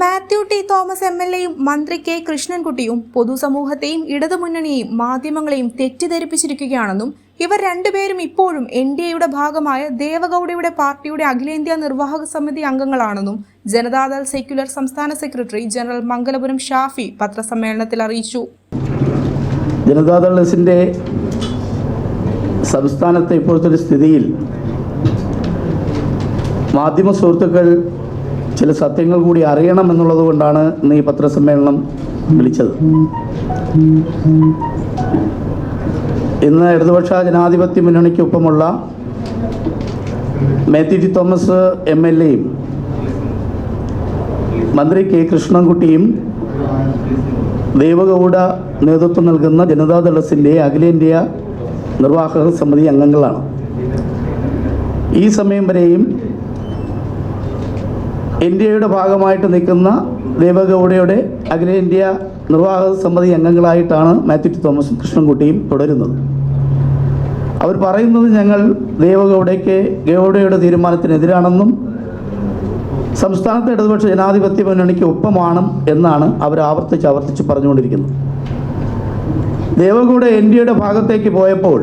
Mathew T Thomas M L എയും മന്ത്രി K കൃഷ്ണൻകുട്ടിയും പൊതുസമൂഹത്തെയും ഇടതുമുന്നണിയെയും മാധ്യമങ്ങളെയും തെറ്റിദ്ധരിപ്പിച്ചിരിക്കുകയാണെന്നും ഇവർ രണ്ടുപേരും ഇപ്പോഴും എൻ ഡി എയുടെ ഭാഗമായ ദേവഗൌഡയുടെ പാർട്ടിയുടെ അഖിലേന്ത്യാ നിർവാഹക സമിതി അംഗങ്ങളാണെന്നും ജനതാദൾ സെക്യുലർ സംസ്ഥാന സെക്രട്ടറി ജനറൽ മംഗലപുരം ഷാഫി പത്രസമ്മേളനത്തിൽ അറിയിച്ചു. ജനതാദൾ സംസ്ഥാനത്തെ ഇപ്പോഴത്തെ ഒരു സ്ഥിതിയിൽ മാധ്യമ സുഹൃത്തുക്കൾ ചില സത്യങ്ങൾ കൂടി അറിയണം എന്നുള്ളത് കൊണ്ടാണ് ഇന്ന് ഈ പത്രസമ്മേളനം വിളിച്ചത്. ഇന്ന് ഇടതുപക്ഷ ജനാധിപത്യ മുന്നണിക്കൊപ്പമുള്ള Mathew T Thomas M L എയും മന്ത്രി കെ കൃഷ്ണൻകുട്ടിയും ദേവഗൗഡ നേതൃത്വം നൽകുന്ന ജനതാദൾ എസിന്റെ അഖിലേന്ത്യാ നിർവാഹക സമിതി അംഗങ്ങളാണ്. ഈ സമയം വരെയും ഇന്ത്യയുടെ ഭാഗമായിട്ട് നിൽക്കുന്ന ദേവഗൗഡയുടെ അഖിലേന്ത്യാ നിർവാഹക സമിതി അംഗങ്ങളായിട്ടാണ് മാത്യു ടി തോമസും കൃഷ്ണൻകുട്ടിയും തുടരുന്നത്. അവർ പറയുന്നത് ഞങ്ങൾ ദേവഗൗഡയ്ക്ക് ഗൗഡയുടെ തീരുമാനത്തിനെതിരാണെന്നും സംസ്ഥാനത്തെ ഇടതുപക്ഷ ജനാധിപത്യ മുന്നണിക്ക് ഒപ്പമാണ് എന്നാണ് അവർ ആവർത്തിച്ച് ആവർത്തിച്ച് പറഞ്ഞുകൊണ്ടിരിക്കുന്നത്. ദേവഗൗഡ എൻ ഡിയുടെ ഭാഗത്തേക്ക് പോയപ്പോൾ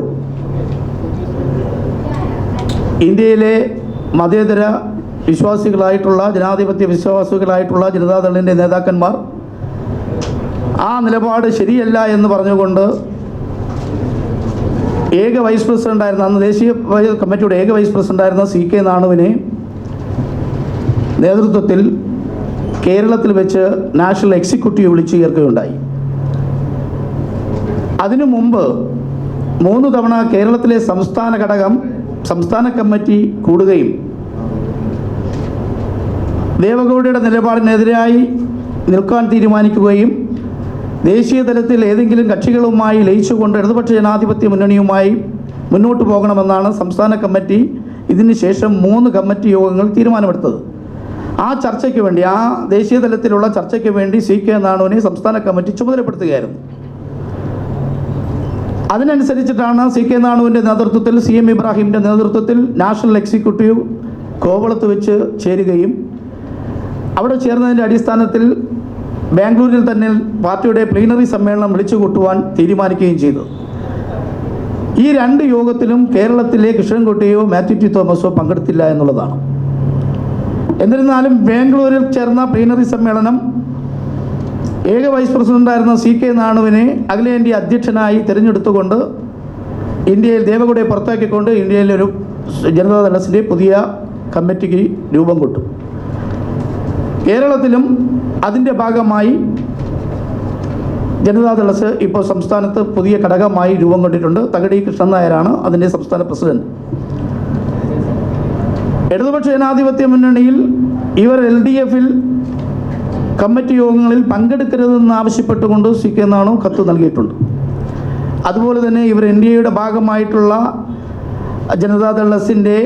ഇന്ത്യയിലെ മതേതര വിശ്വാസികളായിട്ടുള്ള ജനാധിപത്യ വിശ്വാസികളായിട്ടുള്ള ജനതാദളിന്റെ നേതാക്കന്മാർ ആ നിലപാട് ശരിയല്ല എന്ന് പറഞ്ഞുകൊണ്ട് ഏക വൈസ് പ്രസിഡന്റായിരുന്ന അന്ന് ദേശീയ കമ്മിറ്റിയുടെ ഏക വൈസ് പ്രസിഡന്റായിരുന്ന സി കെ നാണുവിനെ നേതൃത്വത്തിൽ കേരളത്തിൽ വെച്ച് നാഷണൽ എക്സിക്യൂട്ടീവ് വിളിച്ചു ചേർക്കുകയുണ്ടായി. അതിനു മുമ്പ് മൂന്ന് തവണ കേരളത്തിലെ സംസ്ഥാന ഘടകം സംസ്ഥാന കമ്മിറ്റി കൂടുകയും ദേവഗൗഡയുടെ നിലപാടിനെതിരായി നിൽക്കാൻ തീരുമാനിക്കുകയും ദേശീയ തലത്തിൽ ഏതെങ്കിലും കക്ഷികളുമായി ലയിച്ചുകൊണ്ട് ഇടതുപക്ഷ ജനാധിപത്യ മുന്നണിയുമായി മുന്നോട്ട് പോകണമെന്നാണ് സംസ്ഥാന കമ്മിറ്റി ഇതിന് ശേഷം മൂന്ന് കമ്മിറ്റി യോഗങ്ങൾ തീരുമാനമെടുത്തത്. ആ ചർച്ചയ്ക്ക് വേണ്ടി ആ ദേശീയ തലത്തിലുള്ള ചർച്ചയ്ക്ക് വേണ്ടി സി കെ നാണുവിനെ സംസ്ഥാന കമ്മിറ്റി ചുമതലപ്പെടുത്തുകയായിരുന്നു. അതിനനുസരിച്ചിട്ടാണ് സി കെ നാണുവിന്റെ നേതൃത്വത്തിൽ സി എം ഇബ്രാഹിമിന്റെ നേതൃത്വത്തിൽ നാഷണൽ എക്സിക്യൂട്ടീവ് കോവളത്ത് വെച്ച് ചേരുകയും അവിടെ ചേർന്നതിന്റെ അടിസ്ഥാനത്തിൽ ബാംഗ്ലൂരിൽ തന്നെ പാർട്ടിയുടെ പ്ലീനറി സമ്മേളനം വിളിച്ചു കൂട്ടുവാൻ തീരുമാനിക്കുകയും ചെയ്തു. ഈ രണ്ട് യോഗത്തിലും കേരളത്തിലെ കൃഷ്ണൻകുട്ടിയോ മാത്യു ടി തോമസോ പങ്കെടുത്തില്ല എന്നുള്ളതാണ്. എന്നിരുന്നാലും ബാംഗ്ലൂരിൽ ചേർന്ന പ്ലീനറി സമ്മേളനം ഏക വൈസ് പ്രസിഡന്റായിരുന്ന സി കെ നാണുവിനെ അഖിലേന്ത്യ അധ്യക്ഷനായി തിരഞ്ഞെടുത്തുകൊണ്ട് ഇന്ത്യയിൽ ദേവഗുഡയെ പുറത്താക്കിക്കൊണ്ട് ഇന്ത്യയിലൊരു ജനതാദളത്തിന്റെ പുതിയ കമ്മിറ്റിക്ക് രൂപം കൊണ്ടു കേരളത്തിലും അതിന്റെ ഭാഗമായി ജനതാദളസ് ഇപ്പോൾ സംസ്ഥാനത്ത് പുതിയ ഘടകമായി രൂപം കൊണ്ടിട്ടുണ്ട്. തകടി കൃഷ്ണൻ നായരാണ് അതിന്റെ സംസ്ഥാന പ്രസിഡന്റ്. ഇടതുപക്ഷ ജനാധിപത്യ മുന്നണിയിൽ ഇവർ എൽ ഡി എഫിൽ കമ്മിറ്റി യോഗങ്ങളിൽ പങ്കെടുക്കരുതെന്ന് ആവശ്യപ്പെട്ടുകൊണ്ട് സി കെ നാണു കത്ത് നൽകിയിട്ടുണ്ട്. അതുപോലെ തന്നെ ഇവർ എൻ ഡി എയുടെ ഭാഗമായിട്ടുള്ള ജനതാദൾ എസിന്റെ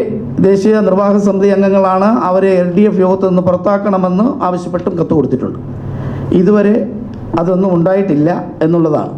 ദേശീയ നിർവാഹക സമിതി അംഗങ്ങളാണ് അവരെ എൽ ഡി എഫ് യോഗത്തിൽ നിന്ന് പുറത്താക്കണമെന്ന് ആവശ്യപ്പെട്ടും കത്ത് കൊടുത്തിട്ടുണ്ട്. ഇതുവരെ അതൊന്നും ഉണ്ടായിട്ടില്ല എന്നുള്ളതാണ്.